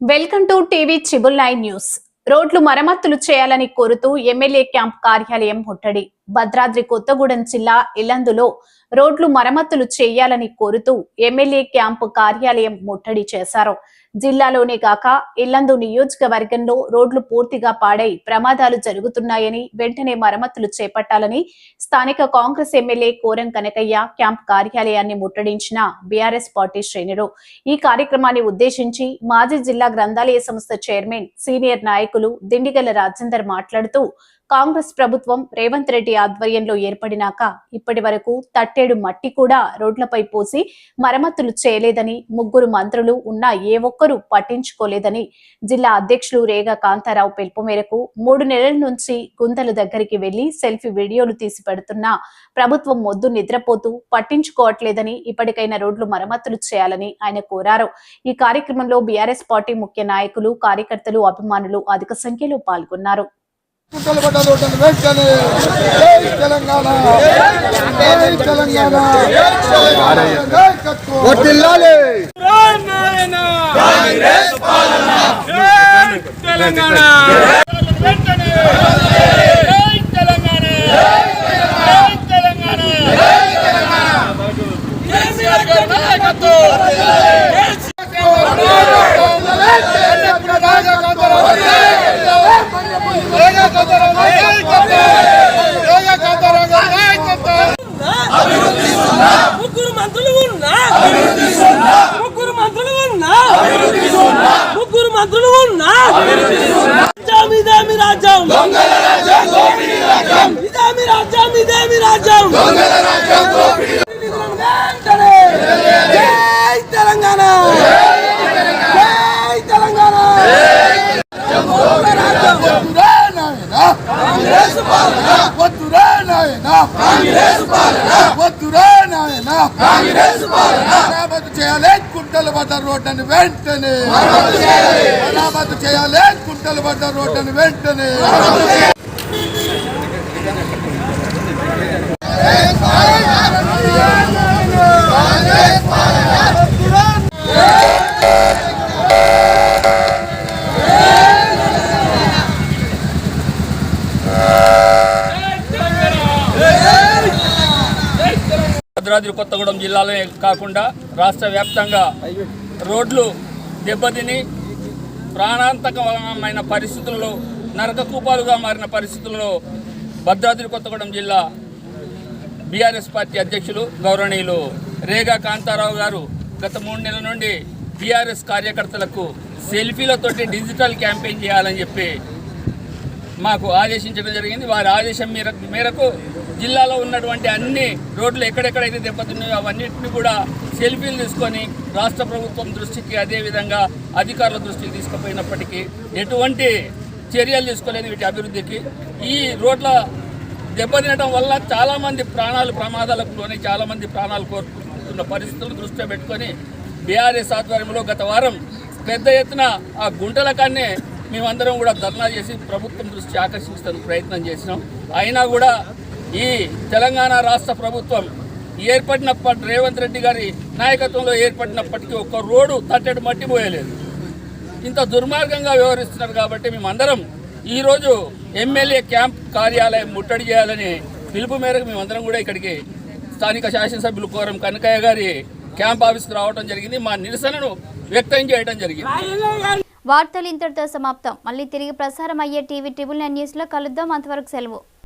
Welcome to TV చిబుల్ nine news. రోడ్లు మరమ్మతులు చేయాలని కోరుతూ ఎమ్మెల్యే క్యాంప్ కార్యాలయం ముట్టడి. భద్రాద్రి కొత్తగూడెం జిల్లా ఇల్లందులో రోడ్లు మరమ్మతులు చేయాలని కోరుతూ ఎమ్మెల్యే క్యాంప్ కార్యాలయం ముట్టడి చేశారు. జిల్లాలోనే కాక ఇల్లందు నియోజకవర్గంలో రోడ్లు పూర్తిగా పాడై ప్రమాదాలు జరుగుతున్నాయని వెంటనే మరమ్మతులు చేపట్టాలని స్థానిక కాంగ్రెస్ ఎమ్మెల్యే కోరం కనకయ్య క్యాంప్ కార్యాలయాన్ని ముట్టడించిన బీఆర్ఎస్ పార్టీ శ్రేణులు. ఈ కార్యక్రమాన్ని ఉద్దేశించి మాజీ జిల్లా గ్రంథాలయ సంస్థ చైర్మన్ సీనియర్ నాయకులు దిండిగల రాజేందర్ మాట్లాడుతూ కాంగ్రెస్ ప్రభుత్వం రేవంత్ రెడ్డి ఆధ్వర్యంలో ఏర్పడినాక ఇప్పటి వరకు తట్టేడు మట్టి కూడా రోడ్లపై పోసి మరమ్మతులు చేయలేదని ముగ్గురు మంత్రులు ఉన్న ఏ ఒక్కరూ పట్టించుకోలేదని జిల్లా అధ్యక్షులు రేగా కాంతారావు పిలుపు మేరకు మూడు నెలల నుంచి గుంతల దగ్గరికి వెళ్ళి సెల్ఫీ వీడియోలు తీసి పెడుతున్నా ప్రభుత్వం మొద్దు నిద్రపోతూ పట్టించుకోవట్లేదని ఇప్పటికైనా రోడ్లు మరమ్మతులు చేయాలని ఆయన కోరారు. ఈ కార్యక్రమంలో బీఆర్ఎస్ పార్టీ ముఖ్య నాయకులు కార్యకర్తలు అభిమానులు అధిక సంఖ్యలో పాల్గొన్నారు. కుట్టలు పడ్డ రోడ్డును వెంటనే జై తెలంగాణ తెలంగాణ తెలంగాణ నాయకత్వం ముగ్గురు మంత్రులు ఉన్నా ముగ్గురు మంత్రులు ఉన్నా ముగ్గురు మంత్రులు ఉన్నా రాజ్యం ఇదే మీ రాజ్యం ఇదే మీ రాజ్యం ఇదే మీ రాజ్యం వెంటనే జై తెలంగాణ జై తెలంగాణ వద్దురా నాయన? వద్దురా నాయన మరామతు చేయాలి కుంటలు పడ్డ రోడ్డుని వెంటనే. చేయాలి. కుంటలు పడ్డ రోడ్డుని వెంటనే. భద్రాద్రి కొత్తగూడెం జిల్లాలోనే కాకుండా రాష్ట్ర వ్యాప్తంగా రోడ్లు దెబ్బతిని ప్రాణాంతకమైన పరిస్థితుల్లో నరక కూపాలుగా మారిన పరిస్థితుల్లో భద్రాద్రి కొత్తగూడెం జిల్లా బీఆర్ఎస్ పార్టీ అధ్యక్షులు గౌరవనీయులు రేగా కాంతారావు గారు గత మూడు నెలల నుండి బీఆర్ఎస్ కార్యకర్తలకు సెల్ఫీలతోటి డిజిటల్ క్యాంపెయిన్ చేయాలని చెప్పి మాకు ఆదేశించడం జరిగింది. వారి ఆదేశం మేర మేరకు జిల్లాలో ఉన్నటువంటి అన్ని రోడ్లు ఎక్కడెక్కడైతే దెబ్బతున్నాయో అవన్నింటినీ కూడా సెల్ఫీలు తీసుకొని రాష్ట్ర ప్రభుత్వం దృష్టికి అదేవిధంగా అధికారుల దృష్టికి తీసుకుపోయినప్పటికీ ఎటువంటి చర్యలు తీసుకోలేదు వీటి అభివృద్ధికి ఈ రోడ్ల దెబ్బతినడం వల్ల చాలామంది ప్రాణాలు ప్రమాదాలకు లోని చాలామంది ప్రాణాలు కోరుకుంటున్న పరిస్థితులను దృష్టిలో పెట్టుకొని బీఆర్ఎస్ ఆధ్వర్యంలో గత వారం పెద్ద ఎత్తున ఆ గుంటల కన్నే మేమందరం కూడా ధర్నా చేసి ప్రభుత్వం దృష్టి ఆకర్షించడానికి ప్రయత్నం చేసినాం. అయినా కూడా ఈ తెలంగాణ రాష్ట్ర ప్రభుత్వం ఏర్పడినప్పటి రేవంత్ రెడ్డి గారి నాయకత్వంలో ఏర్పడినప్పటికీ ఒక్క రోడ్డు తట్టెడు మట్టి పోయలేదు ఇంత దుర్మార్గంగా వ్యవహరిస్తున్నారు కాబట్టి మేమందరం ఈరోజు ఎమ్మెల్యే క్యాంప్ కార్యాలయం ముట్టడి చేయాలని పిలుపు మేరకు మేమందరం కూడా ఇక్కడికి స్థానిక శాసనసభ్యులు కోరం కనకయ్య గారి క్యాంప్ ఆఫీస్కి రావడం జరిగింది. మా నిరసనను వ్యక్తం చేయడం జరిగింది. వార్తలు ఇంతటితో సమాప్తం. మళ్ళీ తిరిగి ప్రసారం అయ్యే టీవీ ట్రిబుల్ నైన్ న్యూస్లో కలుద్దాం. అంతవరకు సెలవు.